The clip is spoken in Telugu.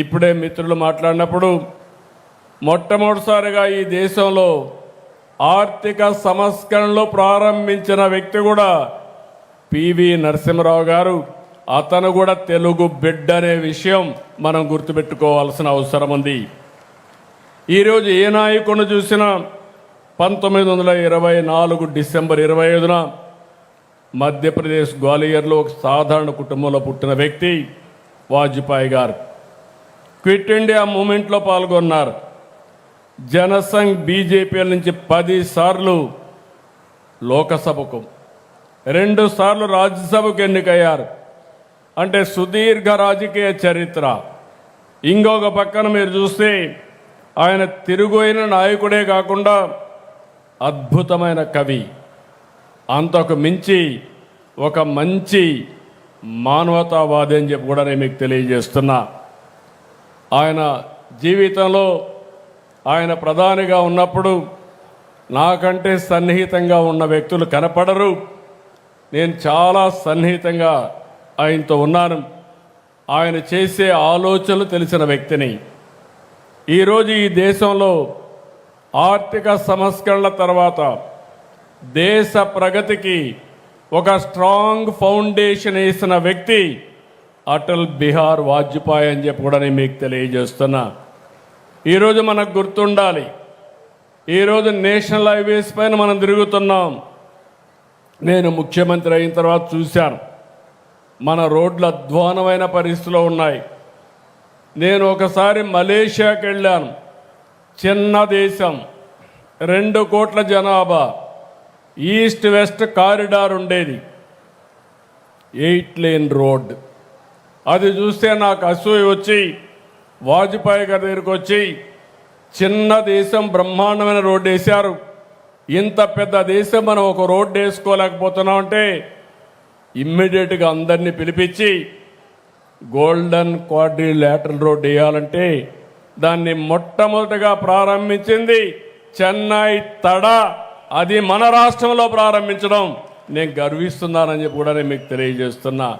ఇప్పుడే మిత్రులు మాట్లాడినప్పుడు మొట్టమొదటిసారిగా ఈ దేశంలో ఆర్థిక సంస్కరణలు ప్రారంభించిన వ్యక్తి కూడా పివి నరసింహరావు గారు. అతను కూడా తెలుగు బిడ్డ అనే విషయం మనం గుర్తుపెట్టుకోవాల్సిన అవసరం ఉంది. ఈరోజు ఏ నాయకుడిని చూసినా పంతొమ్మిది వందల ఇరవై నాలుగు డిసెంబర్ ఇరవై ఐదున మధ్యప్రదేశ్ గ్వాలియర్లో ఒక సాధారణ కుటుంబంలో పుట్టిన వ్యక్తి వాజ్పేయి గారు. క్విట్ ఇండియా మూమెంట్లో పాల్గొన్నారు. జనసంఘ్ బీజేపీల నుంచి పది సార్లు లోకసభకు రెండు సార్లు రాజ్యసభకు ఎన్నికయ్యారు. అంటే సుదీర్ఘ రాజకీయ చరిత్ర. ఇంకొక పక్కన మీరు చూస్తే ఆయన తిరుగుయిన నాయకుడే కాకుండా అద్భుతమైన కవి. అంతకు మించి ఒక మంచి మానవతావాది అని చెప్పి కూడా నేను మీకు తెలియజేస్తున్నా. ఆయన జీవితంలో ఆయన ప్రధానిగా ఉన్నప్పుడు నాకంటే సన్నిహితంగా ఉన్న వ్యక్తులు కనపడరు. నేను చాలా సన్నిహితంగా ఆయనతో ఉన్నాను. ఆయన చేసే ఆలోచనలు తెలిసిన వ్యక్తిని. ఈరోజు ఈ దేశంలో ఆర్థిక సంస్కరణల తర్వాత దేశ ప్రగతికి ఒక స్ట్రాంగ్ ఫౌండేషన్ వేసిన వ్యక్తి అటల్ బిహార్ వాజ్పేయి అని చెప్పి కూడా నేను మీకు తెలియజేస్తున్నా. ఈరోజు మనకు గుర్తుండాలి. ఈరోజు నేషనల్ హైవేస్ పైన మనం తిరుగుతున్నాం. నేను ముఖ్యమంత్రి అయిన తర్వాత చూశాను. మన రోడ్లు అధ్వానమైన పరిస్థితిలో ఉన్నాయి. నేను ఒకసారి మలేషియాకి వెళ్ళాను. చిన్న దేశం. రెండు కోట్ల జనాభా. ఈస్ట్ వెస్ట్ కారిడార్ ఉండేది. Eight lane road. అది చూస్తే నాకు అసూయ వచ్చి వాజ్పేయి గారి దగ్గరికి వచ్చి చిన్న దేశం బ్రహ్మాండమైన రోడ్డు వేశారు. ఇంత పెద్ద దేశం మనం ఒక రోడ్డు వేసుకోలేకపోతున్నాం అంటే ఇమ్మీడియట్గా అందరినీ పిలిపించి గోల్డెన్ క్వాడ్రిలేటరల్ రోడ్డు వేయాలంటే దాన్ని మొట్టమొదటిగా ప్రారంభించింది చెన్నై తడ. అది మన రాష్ట్రంలో ప్రారంభించడం. నేను గర్విస్తున్నానని చెప్పి కూడా నేను మీకు తెలియజేస్తున్నా.